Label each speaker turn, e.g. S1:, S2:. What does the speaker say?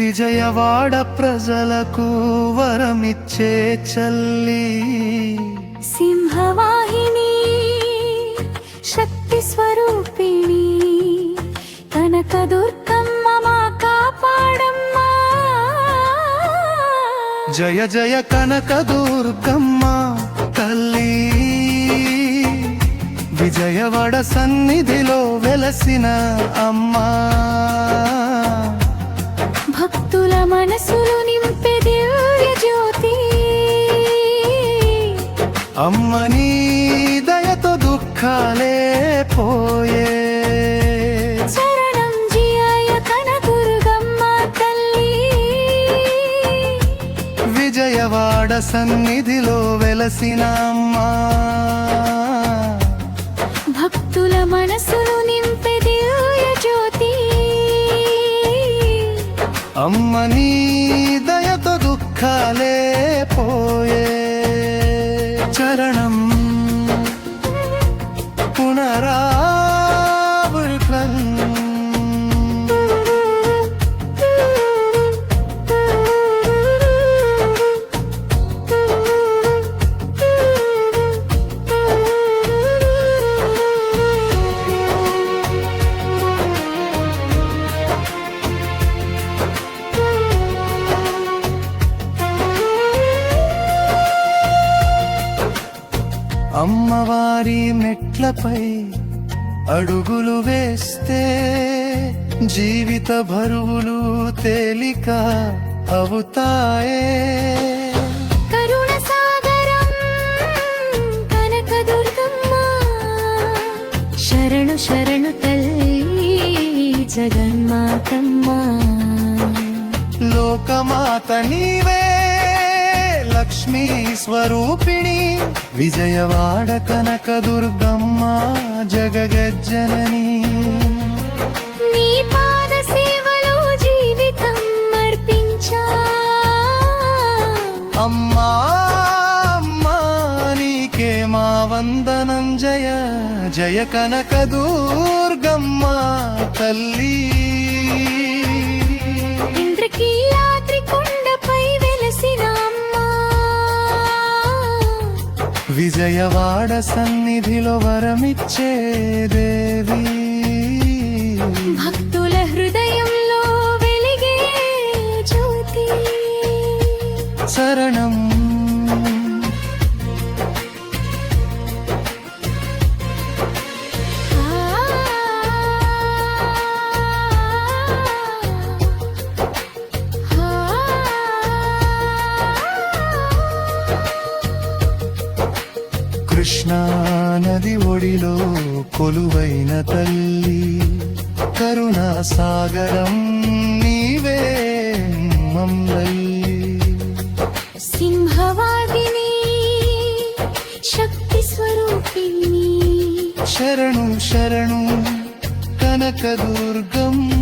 S1: విజయవాడ ప్రజలకు వరమిచ్చే చల్లి.
S2: సింహవాహిని శక్తి స్వరూపిణి కనక దుర్గమ్మ మా కాపాడమ్మా.
S1: జయ జయ కనక దుర్గమ్మ తల్లి. విజయవాడ సన్నిధిలో వెలసిన అమ్మా.
S2: భక్తుల మనసులు నింపే దివ్య జ్యోతి.
S1: అమ్మ నీ దయతో దుఃఖాలే పోయే.
S2: జియాయ తల్లి.
S1: విజయవాడ సన్నిధిలో వెలసిన అమ్మా
S2: భక్తుల మనసులు
S1: అమ్మ నీ దయతో దుఃఖాలే పోయే చరణం అమ్మవారి మెట్లపై అడుగులు వేస్తే జీవిత బరువులు తేలిక అవుతాయే.
S2: కరుణ సాగరం శరణు శరణు తల్లి జగన్మాతమ్మ.
S1: లోకమాత నీవే లక్ష్మీ స్వరూపిణి విజయవాడ కనక దుర్గమ్మ జగగజ్జనని
S2: నీ పాద సేవలో జీవితం అర్పించా.
S1: అమ్మా అమ్మా నీకే మా వందనం జయ జయ కనక దుర్గమ్మ తల్లి. విజయవాడ సన్నిధిలో వరమిచ్చే దేవి. కృష్ణా నది ఒడిలో కొలువైన తల్లి. కరుణా సాగరం నీవే మమ్మల్ని
S2: సింహవాదిని శక్తి స్వరూపిణి.
S1: శరణు శరణు కనక దుర్గమ్మ